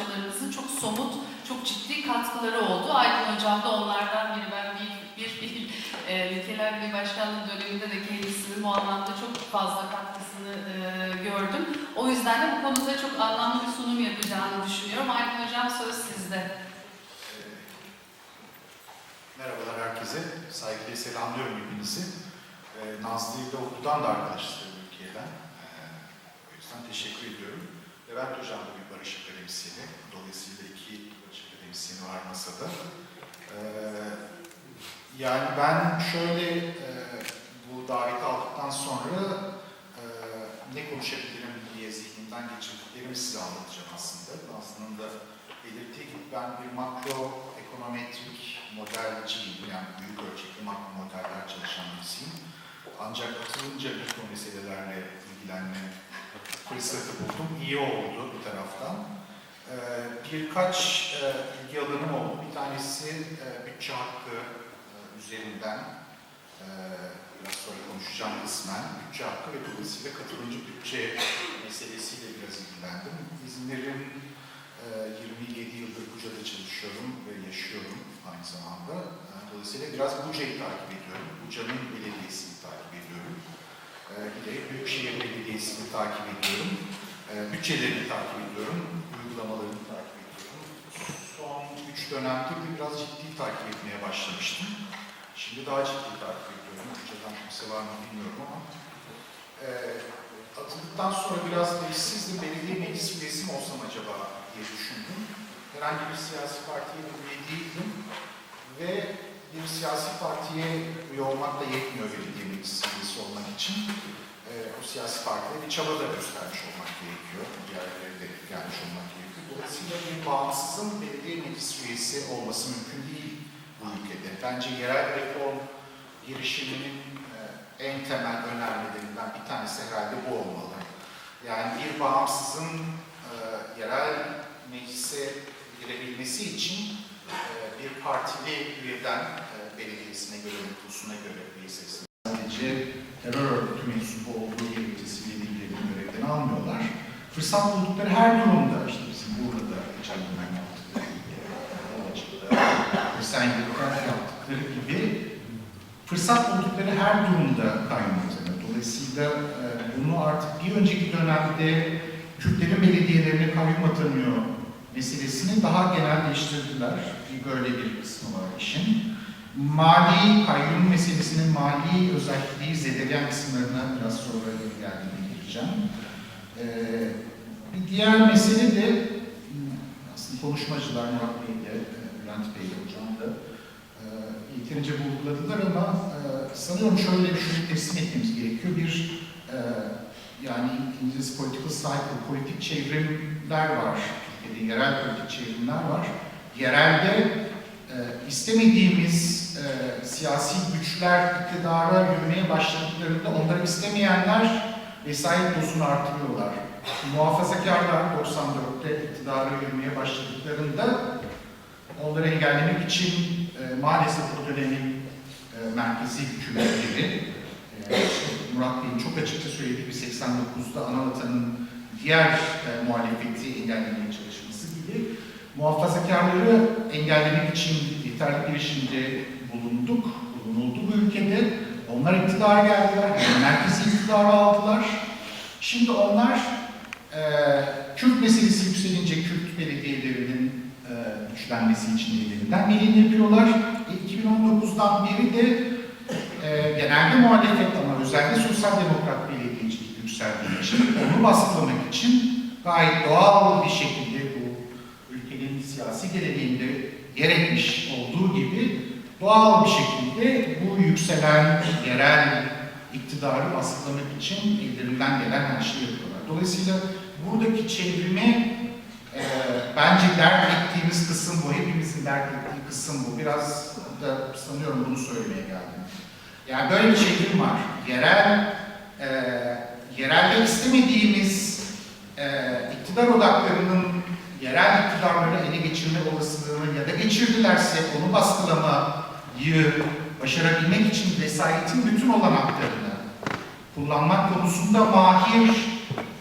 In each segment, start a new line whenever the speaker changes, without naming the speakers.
hocalarımızın çok somut, çok ciddi katkıları oldu. Aydın Hocam da onlardan biri. Ben bir, bir, bir e, Ülkeler Birliği Başkanlığı döneminde de kendisinin bu anlamda çok fazla katkısını e, gördüm. O yüzden de bu konuda çok anlamlı bir sunum yapacağını düşünüyorum. Aydın Hocam söz sizde.
Merhabalar herkese. Saygıyla selamlıyorum hepinizi. Ee, Nazlı ile okuldan da arkadaşız Türkiye'den. Ee, o yüzden teşekkür ediyorum. Levent Hocam da barış akademisyeni. Dolayısıyla iki barış akademisyeni var masada. Ee, yani ben şöyle e, bu daveti aldıktan sonra e, ne konuşabilirim diye zihnimden geçirdiklerimi size anlatacağım aslında. Nazlı'nın da belirttiği gibi ben bir makro ekonometrik modelciyim. Yani büyük ölçekli makro modeller çalışan birisiyim. Ancak katılınca takım meselelerle ilgilenme fırsatı buldum. İyi oldu bir taraftan. Ee, birkaç e, ilgi alanım oldu. Bir tanesi e, bütçe hakkı e, üzerinden e, biraz sonra konuşacağım kısmen. Bütçe hakkı ve dolayısıyla katılımcı bütçe meselesiyle biraz ilgilendim. İzmir'in e, 27 yıldır Buca'da çalışıyorum ve yaşıyorum aynı zamanda. E, Dolayısıyla biraz Buca'yı takip ediyorum. Buca'nın belediyesini takip ediyorum. E, Bir de Büyükşehir Belediyesi'ni takip ediyorum. E, Bütçelerini takip ediyorum. Uygulamalarını takip ediyorum. Son 3 dönemde de biraz ciddi takip etmeye başlamıştım. Şimdi daha ciddi takip ediyorum. Buca'dan kimse var mı bilmiyorum ama. E, Atıldıktan sonra biraz da işsizdim. Belediye meclis üyesi mi olsam acaba diye düşündüm. Herhangi bir siyasi partiye üye değildim. Ve bir siyasi partiye üye olmak da yetmiyor belediye meclis üyesi olmak için. Ee, o siyasi partiye bir çaba da göstermiş olmak gerekiyor. Diğerleri de gelmiş olmak gerekiyor. Dolayısıyla bir bağımsızın belediye meclis üyesi olması mümkün değil bu ülkede. Bence yerel reform girişiminin e, en temel önermelerinden bir tanesi herhalde bu olmalı. Yani bir bağımsızın e, yerel meclise girebilmesi için e, bir partili üyeden e, belediyesine göre, nüfusuna göre üye sayısını sadece terör örgütü mensubu olduğu yerince sivil ilgilerini görevden almıyorlar. Fırsat buldukları her durumda, işte bizim burada geçen dönem yaptıkları gibi, Yolacık'ta, Esenyurt'ta yaptıkları gibi fırsat buldukları her durumda kaynaklanıyor. Dolayısıyla e, bunu artık bir önceki dönemde Kürtlerin belediyelerine kayyum atanıyor meselesini daha genelleştirdiler. Böyle bir kısmı var işin. Mali, kayyum meselesinin mali özelliği zedeleyen kısımlarına biraz sonra geldiğine gireceğim. Ee, bir diğer mesele de aslında konuşmacılar Murat Bey de, e, Bülent Bey hocam da e, yeterince vurguladılar ama e, sanıyorum şöyle bir şey teslim etmemiz gerekiyor. Bir e, yani İngiliz political cycle, politik çevrimler var. Türkiye'de yerel politik çevrimler var. Yerelde e, istemediğimiz e, siyasi güçler iktidara yürümeye başladıklarında onları istemeyenler vesayet dozunu artırıyorlar. Muhafazakarlar 94'te iktidara yürümeye başladıklarında onları engellemek için e, maalesef o dönemin e, merkezi hükümetleri e, Murat Bey'in çok açıkça söylediği gibi 89'da Anavatan'ın diğer e, muhalefeti engellemeye çalışması gibi muhafazakarları engellemek için yeterli girişimde bulunduk, bulunuldu bu ülkede. Onlar iktidara geldiler, yani merkezi iktidarı aldılar. Şimdi onlar e, Kürt meselesi yükselince Kürt belediyelerinin e, güçlenmesi için ellerinden geleni yapıyorlar. E, 2019'dan beri de e, genelde muhalefet ama özellikle sosyal demokrat belediyecilik yükseldiği için onu baskılamak için gayet doğal bir şekilde siyasi geleneğinde yer etmiş olduğu gibi doğal bir şekilde bu yükselen yerel iktidarı baskılamak için ellerinden gelen her şeyi yapıyorlar. Dolayısıyla buradaki çevrimi e, bence dert ettiğimiz kısım bu, hepimizin dert ettiği kısım bu. Biraz da sanıyorum bunu söylemeye geldim. Yani böyle bir çevrim var. Yerel, e, yerelde istemediğimiz e, iktidar odaklarının yerel iktidarları ele geçirme olasılığını ya da geçirdilerse onu baskılamayı başarabilmek için vesayetin bütün olanaklarını kullanmak konusunda mahir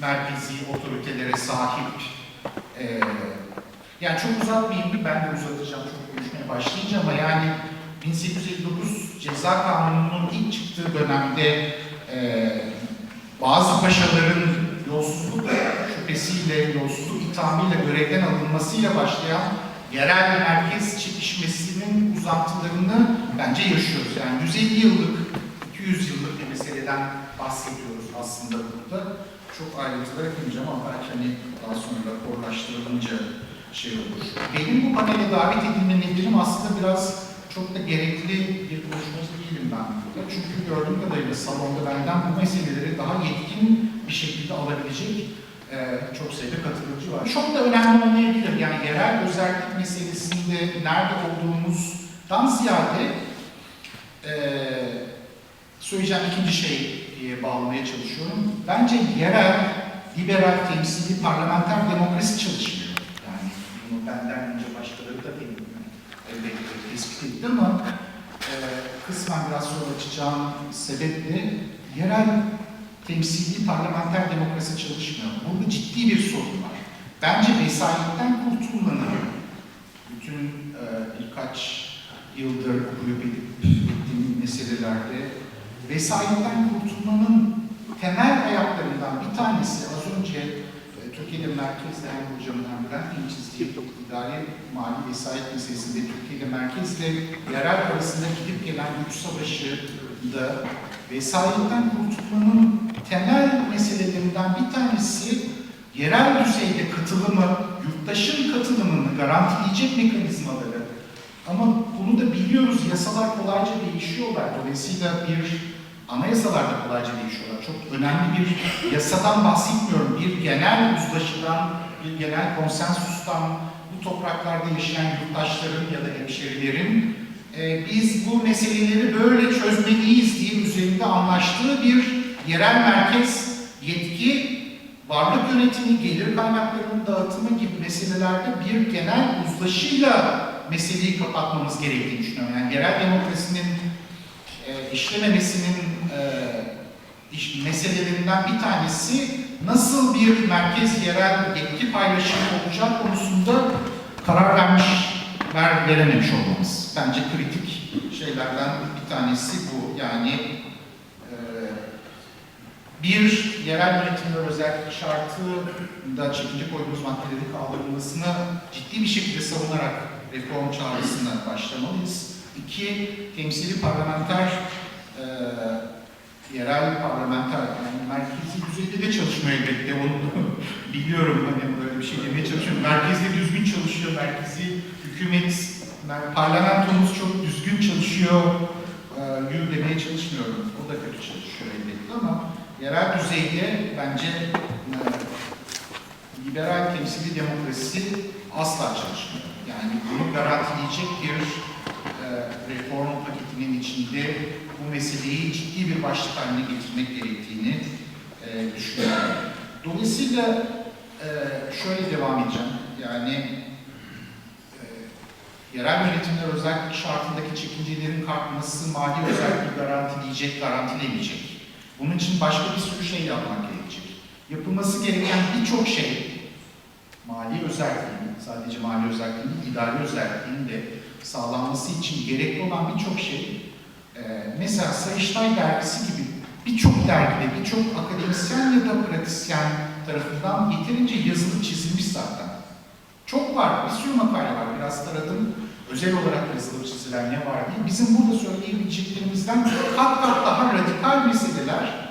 merkezi otoritelere sahip e, Yani çok uzatmayayım, ben de uzatacağım çok konuşmaya başlayınca ama yani 1859 Ceza Kanunu'nun ilk çıktığı dönemde e, bazı paşaların yolsuzluk şüphesiyle, yolsuzluk ithamıyla görevden alınmasıyla başlayan yerel merkez çekişmesinin uzantılarını bence yaşıyoruz. Yani 150 yıllık, 200 yıllık bir meseleden bahsediyoruz aslında burada. Çok ayrıntılara girmeyeceğim ama belki hani daha sonra raporlaştırılınca şey olur. Benim bu panele davet edilme nedenim aslında biraz çok da gerekli bir konuşmacı değilim ben burada. Çünkü gördüğüm kadarıyla salonda benden bu meseleleri daha yetkin bir şekilde alabilecek e, çok sayıda katılımcı var. Çok da önemli olmayabilir. Yani yerel özellik meselesinde nerede olduğumuzdan ziyade e, söyleyeceğim ikinci şey diye bağlamaya çalışıyorum. Bence yerel, liberal, temsili, parlamenter demokrasi çalışmıyor. Yani bunu benden önce başkaları da benim elbette tespit etti ama e, kısmen biraz sonra açacağım sebeple yerel temsili parlamenter demokrasi çalışmıyor. Burada ciddi bir sorun var. Bence vesayetten kurtulmanın bütün e, birkaç yıldır okuyup edip ettiğim meselelerde vesayetten kurtulmanın temel ayaklarından bir tanesi az önce e, Türkiye'de merkezde hem hocamın hem Bülent'in çizdiği idari mali vesayet meselesinde Türkiye'de merkezle yerel arasında gidip gelen güç savaşında vesayetten kurtulmanın temel meselelerinden bir tanesi yerel düzeyde katılımı, yurttaşın katılımını garantileyecek mekanizmaları. Ama bunu da biliyoruz, yasalar kolayca değişiyorlar. Dolayısıyla bir anayasalar da kolayca değişiyorlar. Çok önemli bir yasadan bahsetmiyorum. Bir genel uzlaşıdan, bir genel konsensustan bu topraklarda yaşayan yurttaşların ya da hemşerilerin e, biz bu meseleleri böyle çözmeliyiz diye üzerinde anlaştığı bir yerel merkez yetki, varlık yönetimi, gelir kaynaklarının dağıtımı gibi meselelerde bir genel uzlaşıyla meseleyi kapatmamız gerektiğini düşünüyorum. Yani yerel demokrasinin e, işlememesinin e, iş, meselelerinden bir tanesi nasıl bir merkez yerel yetki paylaşımı olacağı konusunda karar vermiş, ver, verememiş olmamız. Bence kritik şeylerden bir tanesi bu. Yani e, bir yerel yönetimler özellik şartında çekince koyduğumuz maddelerin kaldırılmasını ciddi bir şekilde savunarak reform çağrısına başlamalıyız. İki, temsili parlamenter, e, yerel parlamenter, yani merkezi düzeyde de çalışmıyor elbette, onu biliyorum hani böyle bir şey demeye çalışıyorum. Merkezde düzgün çalışıyor, merkezi hükümet, mer- parlamentomuz çok düzgün çalışıyor, e, yürü demeye çalışmıyorum. O da kötü çalışıyor elbette ama yerel düzeyde bence e, liberal temsili demokrasi asla çalışmıyor. Yani bunu garantileyecek bir e, reform paketinin içinde bu meseleyi ciddi bir başlık haline getirmek gerektiğini e, düşünüyorum. Dolayısıyla e, şöyle devam edeceğim. Yani yerel yönetimler özellik şartındaki çekincelerin kalkması mali özelliği garantileyecek, garantilemeyecek. Bunun için başka bir sürü şey yapmak gerekecek. Yapılması gereken birçok şey mali özelliğin, sadece mali özelliğin idari özelliğin de sağlanması için gerekli olan birçok şey, e, mesela Sayıştay dergisi gibi birçok dergide, birçok akademisyen ya da pratisyen tarafından yeterince yazılıp çizilmiş zaten. Çok var, bir sürü makale var, biraz taradım. Özel olarak yazılıp çizilen ne var diye. Bizim burada söyleyebileceklerimizden kat kat daha radikal meseleler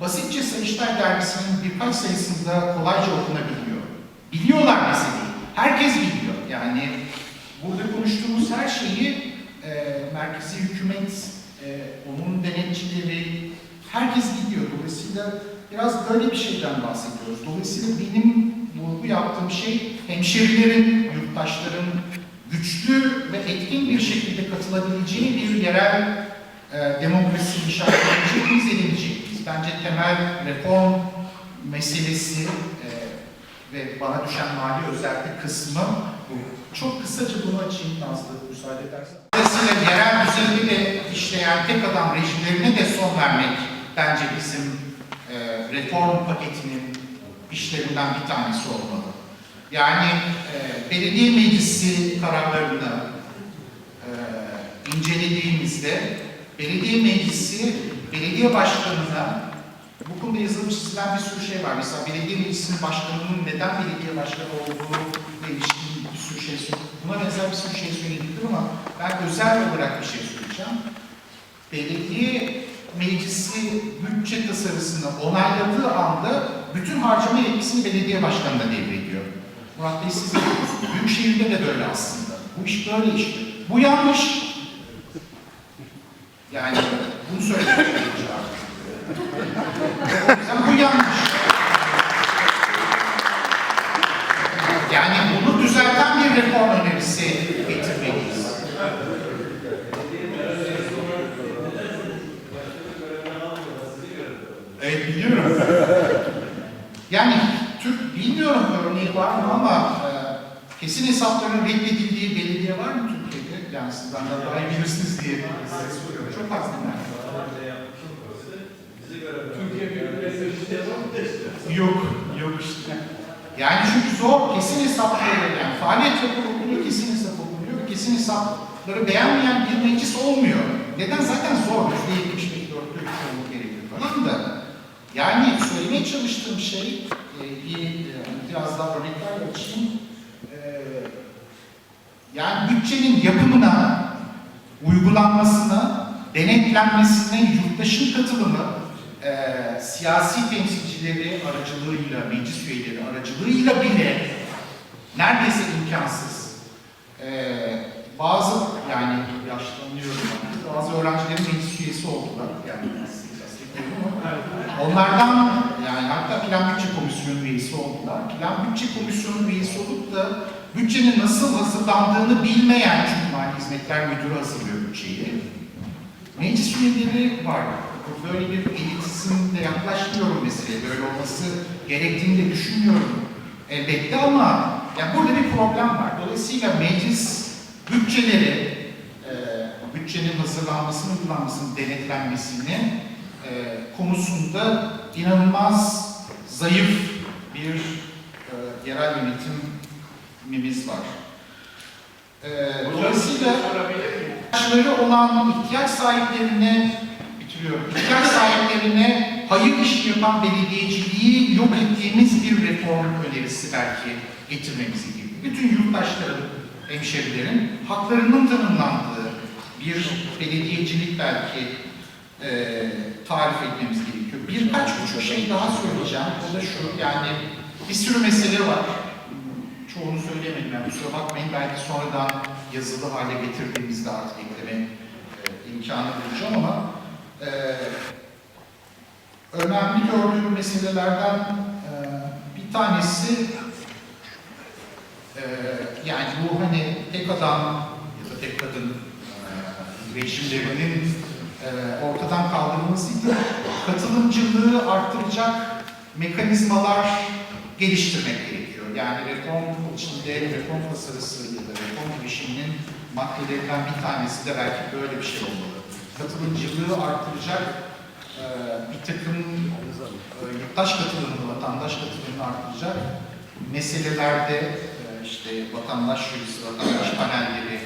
basitçe Sayıştay dergisinin birkaç sayısında kolayca okunabiliyor. Biliyorlar meseleyi. Herkes biliyor. Yani burada konuştuğumuz her şeyi e, merkezi hükümet, e, onun denetçileri, herkes biliyor. Dolayısıyla biraz böyle bir şeyden bahsediyoruz. Dolayısıyla benim vurgu yaptığım şey hemşerilerin, yurttaşların güçlü ve etkin bir şekilde katılabileceği bir yerel e, demokrasi inşa edilecek miyiz, miyiz? Bence temel reform meselesi e, ve bana düşen mali özellik kısmı bu. Çok kısaca bunu açayım Nazlı, müsaade edersen. Dolayısıyla yerel düzeyde de işleyen tek adam rejimlerine de son vermek bence bizim e, reform paketinin işlerinden bir tanesi olmalı. Yani e, belediye meclisi kararlarını e, incelediğimizde belediye meclisi belediye başkanına bu konuda yazılmış çizilen bir sürü şey var. Mesela belediye meclisinin başkanının neden belediye başkanı olduğu ilişkin bir sürü şey söyledi. Buna benzer bir sürü şey söyledik ama ben özel olarak bir şey söyleyeceğim. Belediye meclisi bütçe tasarısını onayladığı anda bütün harcama yetkisini belediye başkanına devrediyor. Murat Bey siz de Büyükşehir'de de böyle aslında. Bu iş böyle işte. Bu yanlış. Yani bunu söylemek yüzden bu yanlış. Yani bunu düzelten bir reform önerisi getirmeliyiz.
Evet biliyorum.
Yani Türk bilmiyorum örneği var mı kesin hesapların reddedildiği belediye var mı Türkiye'de? Yani siz benden daha iyi bilirsiniz diye size soruyorum. Çok az değil mi? Yok, yok işte. Yani çünkü zor, kesin hesapları, yani faaliyet raporu okunuyor, kesin hesap okunuyor. Kesin hesapları beğenmeyen bir meclis olmuyor. Neden? Zaten zor. Yüzde yetmiş dörtte üç olmak gerekiyor falan da. Yani söylemeye çalıştığım şey, e, bir, e, biraz daha örneklerle açayım. Yani bütçenin yapımına, uygulanmasına, denetlenmesine yurttaşın katılımı, e, siyasi temsilcileri aracılığıyla, meclis üyeleri aracılığıyla bile neredeyse imkansız. E, bazı, yani yaşlanıyorum bazı öğrencilerin meclis üyesi oldular. Yani onlardan, yani hatta Plan Bütçe Komisyonu üyesi oldular. Plan Bütçe Komisyonu üyesi olup da bütçenin nasıl hazırlandığını bilmeyen, çünkü Mali Hizmetler Müdürü hazırlıyor bütçeyi. Meclis üyeleri var. Böyle bir elitizmle yaklaşmıyorum meseleye. Böyle olması gerektiğini de düşünmüyorum elbette ama yani burada bir problem var. Dolayısıyla meclis bütçeleri, e, bütçenin hazırlanmasını, uygulanmasının denetlenmesini e, konusunda inanılmaz zayıf bir e, yerel yönetimimiz var. E, dolayısıyla ihtiyaçları olan ihtiyaç sahiplerine bitiriyorum. İhtiyaç sahiplerine hayır işi yapan belediyeciliği yok ettiğimiz bir reform önerisi belki getirmemiz gibi. Bütün yurttaşların, hemşerilerin haklarının tanımlandığı bir belediyecilik belki e, tarif etmemiz gerekiyor. Birkaç küçük şey daha söyleyeceğim. O da şu, yani bir sürü mesele var. Çoğunu söyleyemedim. Yani kusura bakmayın belki sonradan yazılı hale getirdiğimizde artık ekleme e, imkanı bulacağım ama e, önemli gördüğüm meselelerden e, bir tanesi e, yani bu hani tek adam ya da tek kadın e, rejimlerinin e, ortadan kaldırılmasıydı. Katılımcılığı arttıracak mekanizmalar geliştirmek gerekiyor. Yani reform içinde reform tasarısı da reform girişiminin maddelerinden bir tanesi de belki böyle bir şey olmalı. Katılımcılığı arttıracak e, bir takım e, yurttaş katılımını, vatandaş katılımını arttıracak meselelerde e, işte vatandaş jürisi, vatandaş panelleri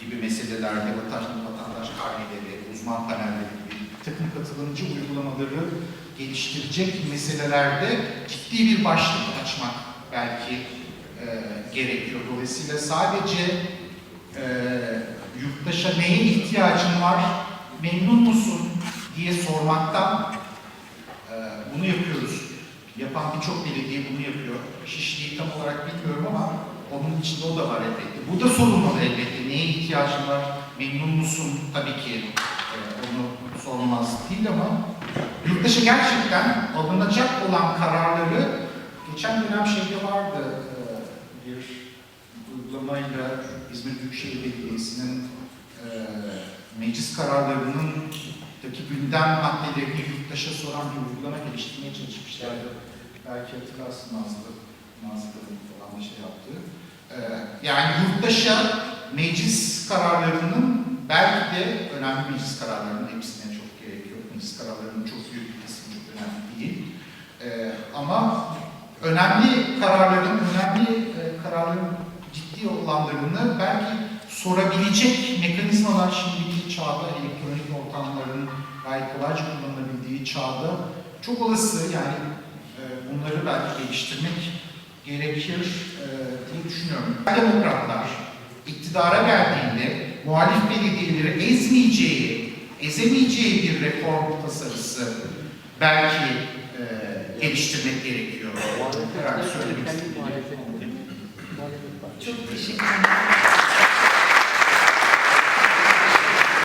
gibi meselelerde vatandaş, vatandaş karneleri, uzman panelleri gibi bir takım katılımcı uygulamaları geliştirecek meselelerde ciddi bir başlık açmak belki e, gerekiyor. Dolayısıyla sadece e, yurttaşa neye ihtiyacın var, memnun musun diye sormaktan e, bunu yapıyoruz. Yapan birçok belediye bunu yapıyor. Şişli'yi tam olarak bilmiyorum ama onun içinde o da var elbette. Bu da sorulmalı elbette. Neye ihtiyacın var, memnun musun? Tabii ki e, onu sorulmaz değil ama yurttaşa gerçekten alınacak olan kararları geçen dönem şeyde vardı e, bir uygulamayla İzmir Büyükşehir Belediyesi'nin e, meclis kararlarının daki gündem maddelerini yurttaşa soran bir uygulama geliştirmeye çalışmışlardı. Belki hatırlarsın Nazlı, Nazlı'nın falan bir şey yaptığı. Ee, yani yurttaşa meclis kararlarının belki de önemli meclis kararlarının hepsine çok gerek. Meclis kararlarının çok büyük bir kısmı çok önemli değil. Ama önemli kararların, önemli e, kararların ciddi olanlarını belki sorabilecek mekanizmalar şimdiki çağda elektronik ortamların gayet kolayca kullanılabildiği çağda çok olası yani e, bunları belki geliştirmek gerekir e, diye düşünüyorum. Demokratlar iktidara geldiğinde muhalif belediyeleri ezmeyeceği, ezemeyeceği bir reform tasarısı belki e, geliştirmek gerekiyor. Herhalde söylemek istediğim.
Çok teşekkür ederim.